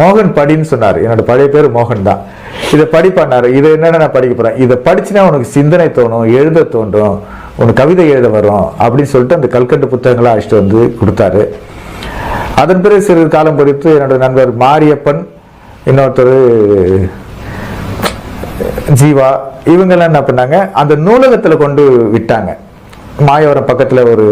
மோகன் படின்னு சொன்னார். என்னோட பழைய பேர் மோகன் தான். இதை படிப்பானாரு இதை என்னென்ன நான் படிக்க போறேன்? இதை படிச்சுனா உனக்கு சிந்தனை தோணும் எழுத தோன்றும் உனக்கு கவிதை எழுத வரும் அப்படின்னு சொல்லிட்டு அந்த கல்கண்டு புத்தகங்களை அழைச்சிட்டு வந்து கொடுத்தாரு. அதன் பிறகு சிறிது காலம் குறித்து என்னோட நண்பர் மாரியப்பன் இன்னொருத்தர் ஜீவா இவங்கெல்லாம் என்ன பண்ணாங்க? அந்த நூலகத்தில் கொண்டு விட்டாங்க. மாயவரம் பக்கத்துல ஒரு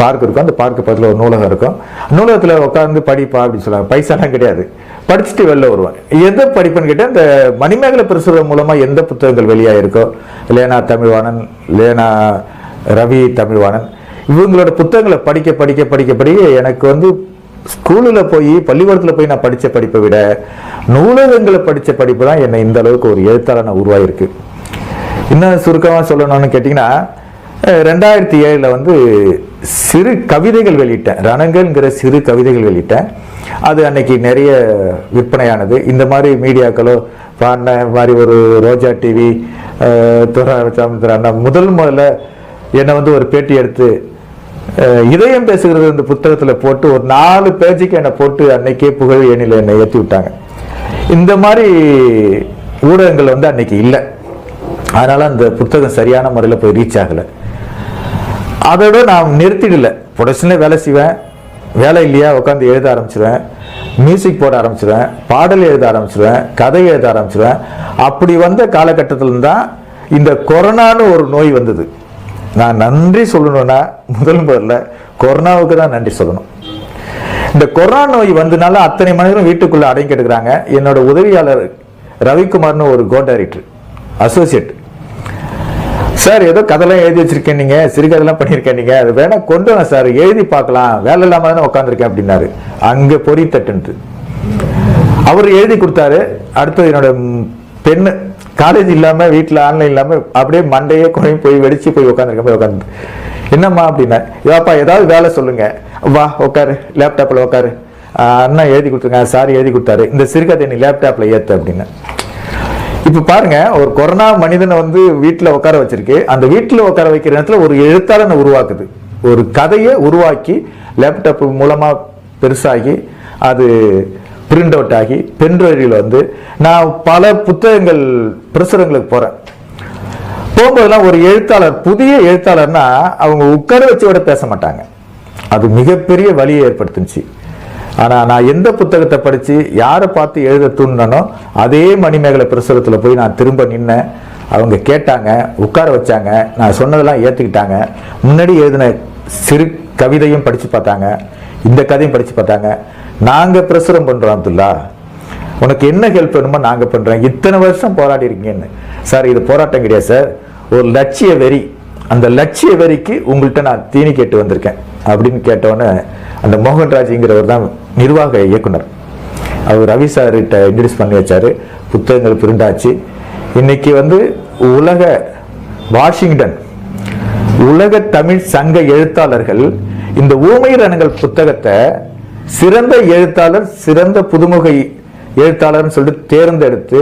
பார்க் இருக்கும். அந்த பார்க்கு பக்கத்தில் ஒரு நூலகம் இருக்கும். நூலகத்தில் உட்காந்து படிப்பா அப்படின்னு சொல்லுவாங்க. பைசாலாம் கிடையாது. படிச்சுட்டு வெளில வருவேன். எதை படிப்பேன்னு கேட்டால் இந்த மணிமேகலை பிரசுரம் மூலமாக எந்த புத்தகங்கள் வெளியாயிருக்கோ லேனா தமிழ்வாணன் லேனா ரவி தமிழ்வாணன் இவங்களோட புத்தகங்களை படிக்க படிக்க படிக்க படிக்க எனக்கு வந்து ஸ்கூலில் போய் பள்ளிக்கூடத்தில் போய் நான் படித்த படிப்பை விட நூலகங்களை படித்த படிப்பு தான் என்னை இந்த அளவுக்கு ஒரு எழுத்தாளனை உருவாயிருக்கு. இன்னும் சுருக்கமாக சொல்லணும்னு கேட்டிங்கன்னா ரெண்டாயிரத்தி ஏழில் வந்து சிறு கவிதைகள் வெளியிட்டேன். ரணங்கள்ங்கிற சிறு கவிதைகள் வெளியிட்டேன். அது அன்னைக்கு நிறைய விற்பனையானது. இந்த மாதிரி மீடியாக்களோ பாடின மாதிரி ஒரு ரோஜா டிவி அண்ணா முதல் முதல்ல என்னை வந்து ஒரு பேட்டி எடுத்து இதயம் பேசுகிறது இந்த புத்தகத்தில் போட்டு ஒரு நாலு பேஜுக்கு என்னை போட்டு அன்னைக்கே புகழ் ஏணியில் என்னை ஏற்றி விட்டாங்க. இந்த மாதிரி ஊடகங்கள் வந்து அன்னைக்கு இல்லை. அதனால் அந்த புத்தகம் சரியான முறையில் போய் ரீச் ஆகலை. அதோட நான் நிறுத்திடல. ப்ரொடக்ஷனே வேலை செய்வேன். வேலை இல்லையா? உட்காந்து எழுத ஆரம்பிச்சிடுவேன் மியூசிக் போட ஆரம்பிச்சிடுவேன் பாடல் எழுத ஆரம்பிச்சிடுவேன் கதை எழுத ஆரம்பிச்சிடுவேன் அப்படி வந்த காலகட்டத்தில் தான் இந்த கொரோனான்னு ஒரு நோய் வந்தது. நான் நன்றி சொல்லணும்னா முதல் முதல்ல கொரோனாவுக்கு தான் நன்றி சொல்லணும். இந்த கொரோனா நோய் வந்தனால அத்தனை மனிதரும் வீட்டுக்குள்ளே அடங்கி எடுக்கிறாங்க என்னோட உதவியாளர் ரவிக்குமார்னு ஒரு கோ டைரக்டர் அசோசியேட் சார் ஏதோ கதைலாம் எழுதி வச்சிருக்கேன் நீங்க. சிறுகதைலாம் பண்ணியிருக்கேன் நீங்க. அது வேணா கொண்டு வரேன் சார். எழுதி பார்க்கலாம். வேலை இல்லாம தானே உட்காந்துருக்கேன் அப்படின்னாரு. அங்க பொறி தட்டுன்ட்டு. அவர் எழுதி கொடுத்தாரு. அடுத்தது என்னோட பெண் பெண்ணு. காலேஜ் இல்லாம வீட்டில் ஆன்லைன் இல்லாம அப்படியே மண்டையே குறையும் போய் வெடிச்சு போய் உட்காந்துருக்க போய் உட்காந்து என்னம்மா அப்படின்னா ஏப்பா ஏதாவது வேலை சொல்லுங்க. வா உட்காரு. லேப்டாப்பில் உட்காரு. அண்ணா எழுதி கொடுத்துருங்க சார் எழுதி கொடுத்தாரு. இந்த சிறுகதை நீ லேப்டாப்பில் ஏற்று அப்படின்னு. இப்போ பாருங்க ஒரு கொரோனா மனிதனை வந்து வீட்டில் உட்கார வச்சிருக்கு. அந்த வீட்டில் உட்கார வைக்கிற நேரத்தில் ஒரு எழுத்தாளனை உருவாக்குது. ஒரு கதையை உருவாக்கி லேப்டாப் மூலமாக பெருசாகி அது பிரிண்ட் அவுட் ஆகி பென்ட்ரைவில் வந்து நான் பல புத்தகங்கள் பிரசுரங்களுக்கு போகிறேன் போகும்போதெல்லாம் ஒரு எழுத்தாளர் புதிய எழுத்தாளர்னா அவங்க உட்கார வச்சு விட பேச மாட்டாங்க. அது மிகப்பெரிய வழியை ஏற்படுத்துச்சு ஆனால் நான் எந்த புத்தகத்தை படித்து யாரை பார்த்து எழுத தூண்டினோ அதே மணிமேகலை பிரசுரத்தில் போய் நான் திரும்ப நின்னேன். அவங்க கேட்டாங்க உட்கார வச்சாங்க நான் சொன்னதெல்லாம் ஏற்றுக்கிட்டாங்க முன்னாடி எழுதின சிறு கவிதையும் படித்து பார்த்தாங்க. இந்த கதையும் படித்து பார்த்தாங்க. நாங்கள் பிரசுரம் பண்ணுறோம் அப்துல்லா. உனக்கு என்ன ஹெல்ப் வேணுமோ நாங்கள் பண்ணுறோம் இத்தனை வருஷம் போராடி இருக்கீங்கன்னு. சார் இது போராட்டம் கிடையாது சார். ஒரு லட்சிய வெறி. அந்த லட்சிய வரிக்கு உங்கள்கிட்ட நான் தீனி கேட்டு வந்திருக்கேன் அப்படின்னு கேட்டோன்னே அந்த மோகன்ராஜுங்கிறவர் தான் நிர்வாக இயக்குனர். அவர் ரவி சார்கிட்ட இன்ட்ரடியூஸ் பண்ணி வச்சார். புத்தகங்கள் பிரிண்டாச்சு. இன்னைக்கு வந்து உலக வாஷிங்டன் உலக தமிழ் சங்க எழுத்தாளர்கள் இந்த ஊமை ரணங்கள் புத்தகத்தை சிறந்த எழுத்தாளர் சிறந்த புதுமுக எழுத்தாளர்னு சொல்லிட்டு தேர்ந்தெடுத்து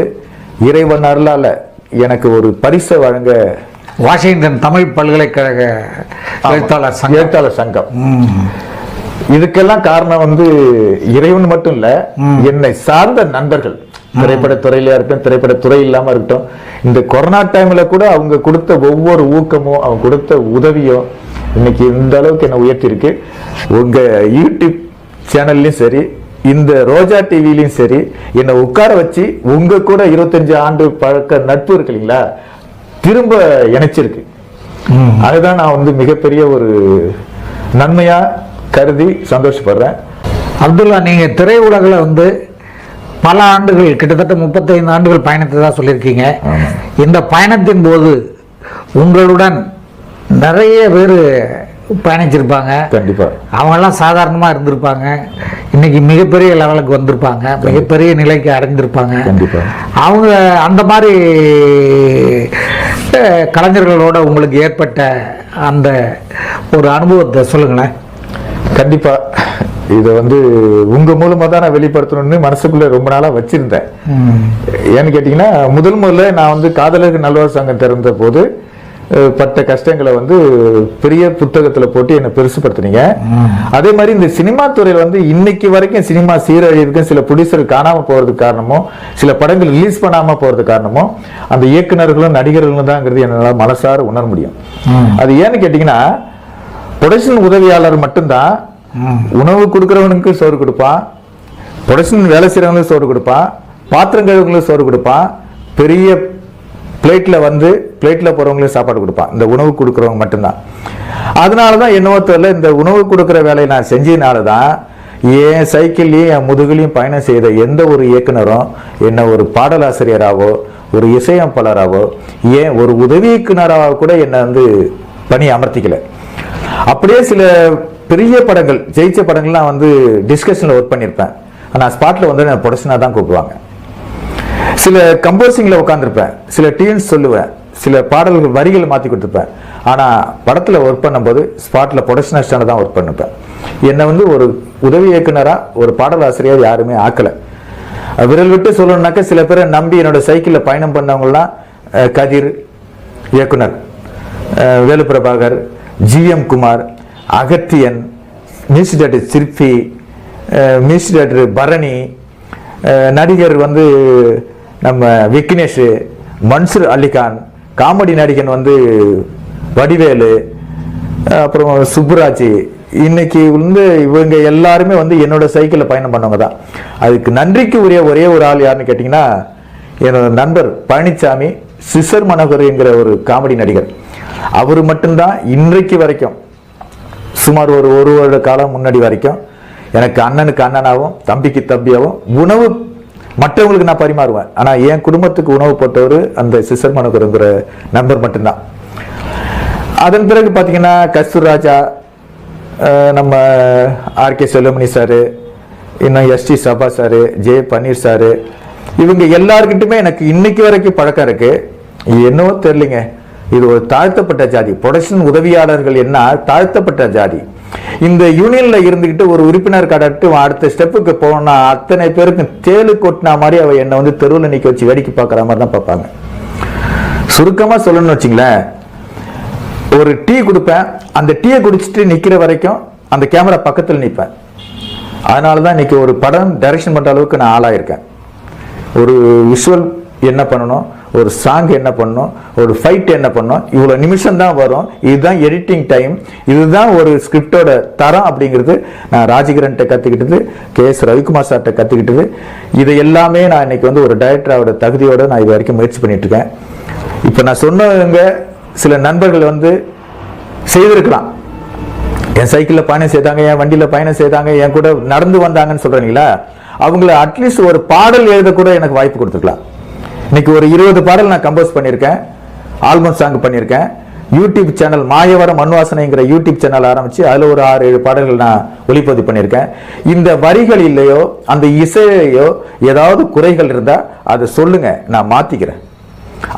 இறைவன் அருளால் எனக்கு ஒரு பரிசை வழங்க வாஷிங்டன் தமிழ் பல்கலைக்கழக எழுத்தாளர் சங்கம். எழுத்தாளர் சங்கம். இதுக்கெல்லாம் காரணம் வந்து இறைவன் மட்டும் இல்ல என்னை சார்ந்த நண்பர்கள். திரைப்பட துறையில இருக்கட்டும் திரைப்பட துறை இல்லாம இருக்கட்டும் இந்த கொரோனா டைம்ல கூட அவங்க கொடுத்த ஒவ்வொரு ஊக்கமும் அவங்க கொடுத்த உதவியும் இன்னைக்கு இந்த அளவுக்கு என்ன உயர்த்தி இருக்கு உங்க யூடியூப் சேனல்லையும் சரி இந்த ரோஜா டிவிலையும் சரி என்னை உட்கார வச்சு உங்க கூட இருபத்தஞ்சு ஆண்டு பழக்க நட்பு இருக்கு இல்லைங்களா? திரும்ப இணைச்சிருக்கு. அதுதான் நான் வந்து மிகப்பெரிய ஒரு நன்மையா கருதி சந்தோஷப்படுறேன். அப்துல்லா நீங்க திரையுலகில் வந்து பல ஆண்டுகள் கிட்டத்தட்ட முப்பத்தைந்து ஆண்டுகள் பயணத்தை சொல்லியிருக்கீங்க. ஆமா. இந்த பயணத்தின் போது உங்களுடன் நிறைய பேர் பயணிச்சிருப்பாங்க. கண்டிப்பா. அவங்கெல்லாம் சாதாரணமாக இருந்திருப்பாங்க. இன்னைக்கு மிகப்பெரிய லெவலுக்கு வந்திருப்பாங்க. மிகப்பெரிய நிலைக்கு அடைஞ்சிருப்பாங்க கண்டிப்பா. அவங்க அந்த மாதிரி கலைஞர்களோட உங்களுக்கு ஏற்பட்ட அந்த ஒரு அனுபவத்தை சொல்லுங்களேன். கண்டிப்பா. இதை வந்து உங்க மூலமா தான் நான் வெளிப்படுத்தணும்னு மனசுக்குள்ள ரொம்ப நாளா வச்சிருந்தேன். ஏன்னு கேட்டீங்கன்னா முதல் முதல்ல நான் வந்து காதலருக்கு நல்வாழ் சங்கம் திறந்த போது பட்ட கஷ்டங்களை வந்து பெரிய புத்தகத்துல போட்டு என்னை பெருசுப்படுத்துனீங்க அதே மாதிரி இந்த சினிமா துறையில வந்து இன்னைக்கு வரைக்கும் சினிமா சீரழிவுக்கும் சில ப்ரொடியூசர் காணாம போறதுக்கு காரணமோ சில படங்கள் ரிலீஸ் பண்ணாம போறது காரணமோ அந்த இயக்குனர்களும் நடிகர்களும் தாங்கிறது என்னால மனசார உணர முடியும். அது ஏன்னு கேட்டீங்கன்னா ப்ரொடக்ஷன் உதவியாளர் மட்டும்தான் உணவு கொடுக்குறவனுக்கு சோறு கொடுப்பான் ப்ரொடக்ஷன் வேலை செய்கிறவங்களுக்கு சோறு கொடுப்பான் பாத்திரம் கழுவுங்களுக்கு சோறு கொடுப்பான் பெரிய பிளேட்டில் வந்து பிளேட்டில் போகிறவங்களுக்கு சாப்பாடு கொடுப்பான் இந்த உணவு கொடுக்குறவங்க மட்டும்தான். அதனால தான் என்னவோ தெரியல இந்த உணவு கொடுக்குற வேலையை நான் செஞ்சதுனால தான் என் சைக்கிள்லையும் என் முதுகுலையும் பயணம் செய்த எந்த ஒரு இயக்குனரும் என்ன ஒரு பாடலாசிரியராகவோ ஒரு இசையமைப்பாளராகவோ ஏன் ஒரு உதவி இயக்குனராக கூட என்னை வந்து பணி அமர்த்திக்கல. அப்படியே சில பெரிய படங்கள் ஜெயிச்ச படங்கள்லாம் வந்து டிஸ்கஷனில் ஒர்க் பண்ணியிருப்பேன். ஆனால் ஸ்பாட்டில் வந்து நான் ப்ரொடக்ஷனாக தான் கூப்பிடுவாங்க. சில கம்போசிங்கில் உட்காந்துருப்பேன் சில டியூன்ஸ் சொல்லுவேன். சில பாடல்கள் வரிகள் மாற்றி கொடுத்துருப்பேன் ஆனால் படத்தில் ஒர்க் பண்ணும்போது ஸ்பாட்டில் ப்ரொடக்ஷனிஸ்டான தான் ஒர்க் பண்ணிப்பேன் என்னை வந்து ஒரு உதவி இயக்குனராக ஒரு பாடல் ஆசிரியர் யாருமே ஆக்கலை. விரல் விட்டு சொல்லணும்னாக்க சில பேரை நம்பி என்னோட சைக்கிளில் பயணம் பண்ணவங்களாம் கதிர் இயக்குனர் அஹ், Velu Prabhakar GM Kumar Agathiyan music director Sirpi music director Bharani நடிகர் வந்து நம்ம விக்னேஷ் மன்சூர் அலிகான் காமெடி நடிகன் வந்து வடிவேலு அப்புறம் சுப்புராஜ். இன்னைக்கு வந்து இவங்க எல்லாருமே வந்து என்னோட சைக்கிளில் பயணம் பண்ணவங்க தான். அதுக்கு நன்றிக்கு உரிய ஒரே ஒரு ஆள் யாருன்னு கேட்டிங்கன்னா என்னோட நண்பர் பழனிசாமி சிசர் மனோகர் என்கிற ஒரு காமெடி நடிகர். அவர் மட்டும்தான் இன்றைக்கு வரைக்கும் சுமார் ஒரு ஒரு வருட காலம் முன்னாடி வரைக்கும் எனக்கு அண்ணனுக்கு அண்ணனாகவும் தம்பிக்கு தம்பியாகவும் உணவு மற்றவங்களுக்கு நான் பரிமாறுவேன். ஆனால் என் குடும்பத்துக்கு உணவு போட்டவர் அந்த சிசர் மனோகருங்கிற நண்பர் மட்டும்தான். அதன் பிறகு பார்த்தீங்கன்னா கஸ்தூர் ராஜா நம்ம ஆர்கே செல்வமணி சார் இன்னும் SD Saba sir J Panneer sir இவங்க எல்லாருக்கிட்டுமே எனக்கு இன்னைக்கு வரைக்கும் பழக்கம் இருக்குது என்னவோ தெரியலைங்க. இது ஒரு தாழ்த்தப்பட்ட ஜாதி. ப்ரொடக்ஷன் உதவியாளர்கள் என்ன? தாழ்த்தப்பட்ட ஜாதி. இந்த யூனியன்ல இருந்துகிட்டு ஒரு உறுப்பினர் கடட்டு அடுத்த ஸ்டெப்புக்கு போனா அத்தனை பேருக்கு தேளு கொட்டினா மாதிரி அவ என்னை வந்து தெருவில் நிக்க வச்சு வேடிக்கை பார்க்குற மாதிரி தான் பார்ப்பாங்க. சுருக்கமா சொல்லணும்னு வச்சுங்களேன். ஒரு டீ கொடுப்பேன். அந்த டீயை குடிச்சிட்டு நிக்கிற வரைக்கும் அந்த கேமரா பக்கத்தில் நிற்பேன் அதனால தான் இன்னைக்கு ஒரு படம் டைரக்ஷன் பண்ணுற அளவுக்கு நான் ஆளாயிருக்கேன். ஒரு விஷுவல் என்ன பண்ணணும்? ஒரு சாங் என்ன பண்ணணும் ஒரு ஃபைட் என்ன பண்ணணும் இவ்வளோ நிமிஷம் தான் வரும். இதுதான் எடிட்டிங் டைம் இதுதான் ஒரு ஸ்கிரிப்டோட தரம் அப்படிங்கிறது நான் ராஜகிரன்ட்ட கற்றுக்கிட்டது கே எஸ் ரவிக்குமார் சார்கிட்ட கற்றுக்கிட்டது இதை எல்லாமே நான் இன்னைக்கு வந்து ஒரு டைரக்டரோட தகுதியோடு நான் இது வரைக்கும் முயற்சி பண்ணிட்டுருக்கேன் இப்போ நான் சொன்னவங்க சில நண்பர்கள் வந்து செய்திருக்கலாம். என் சைக்கிளில் பயணம் செய்தாங்க என் வண்டியில் பயணம் செய்தாங்க என் கூட நடந்து வந்தாங்கன்னு சொல்கிறீங்களா அவங்கள அட்லீஸ்ட் ஒரு பாடல் எழுத கூட எனக்கு வாய்ப்பு கொடுத்துருக்கலாம். இன்னைக்கு ஒரு இருபது பாடல் நான் கம்போஸ் பண்ணியிருக்கேன். ஆல்பம் சாங் பண்ணியிருக்கேன். யூடியூப் சேனல் மாயவரம் மண்வாசனைங்கிற யூடியூப் சேனல் ஆரம்பித்து அதில் ஒரு ஆறு ஏழு பாடல்கள் நான் ஒளிப்பதிவு பண்ணியிருக்கேன். இந்த வரிகளிலேயோ அந்த இசையிலையோ ஏதாவது குறைகள் இருந்தால் அதை சொல்லுங்கள் நான் மாற்றிக்கிறேன்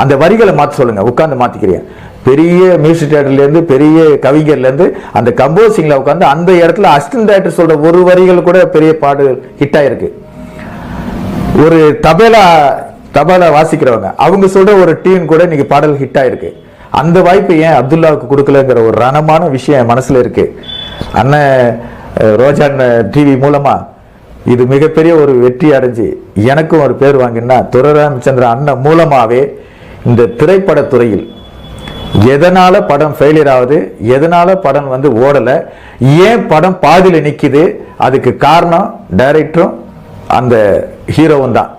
அந்த வரிகளை மாற்ற சொல்லுங்கள் உட்காந்து மாற்றிக்கிறேன் பெரிய மியூசிக் இருந்து பெரிய கவிஞர்லேருந்து அந்த கம்போசிங்கில் உட்காந்து அந்த இடத்துல அசிஸ்டன்ட் டைரக்டர் சொல்கிற ஒரு வரிகள் கூட பெரிய பாடு ஹிட் ஆகிருக்கு ஒரு தபேலா தபாலா வாசிக்கிறவங்க அவங்க சொல்ற ஒரு டியூன் கூட இன்னைக்கு பாடல் ஹிட் ஆயிருக்கு. அந்த வாய்ப்பு ஏன் அப்துல்லாவுக்கு கொடுக்கலங்கிற ஒரு ரணமான விஷயம் என் மனசுல இருக்கு. அண்ணன் ரோஜான் டிவி மூலமா இது மிகப்பெரிய ஒரு வெற்றி அடைஞ்சு எனக்கும் ஒரு பேர் வாங்கினா துரராமச்சந்திர அண்ணன் மூலமாவே இந்த திரைப்படத்துறையில் எதனால படம் ஃபெயிலியர் ஆகுது எதனால படம் வந்து ஓடலை ஏன் படம் பாதியில் நிற்கிது அதுக்கு காரணம் டைரக்டரும் அந்த ஹீரோவும் தான்.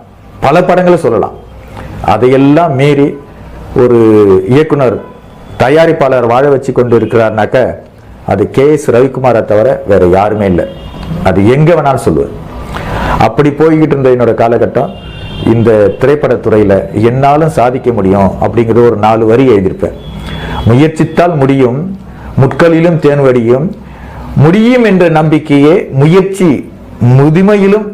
பல படங்களை சொல்லலாம். அதையெல்லாம் மீறி ஒரு இயக்குனர் தயாரிப்பாளர் வாழ வச்சு கொண்டு இருக்கிறார்னாக்க அது கே எஸ் ரவிக்குமாரை தவிர வேற யாருமே இல்லை. அது எங்க வேணாலும் சொல்லுவேன். அப்படி போய்கிட்டு இருந்த என்னோட காலகட்டம் இந்த திரைப்படத்துறையில என்னாலும் சாதிக்க முடியும் அப்படிங்கிற ஒரு நாலு வரி எழுதியிருப்பேன். முயற்சித்தால் முடியும் முட்களிலும் தேன்வடியும் முடியும் என்ற நம்பிக்கையே முயற்சி முதுமையிலும்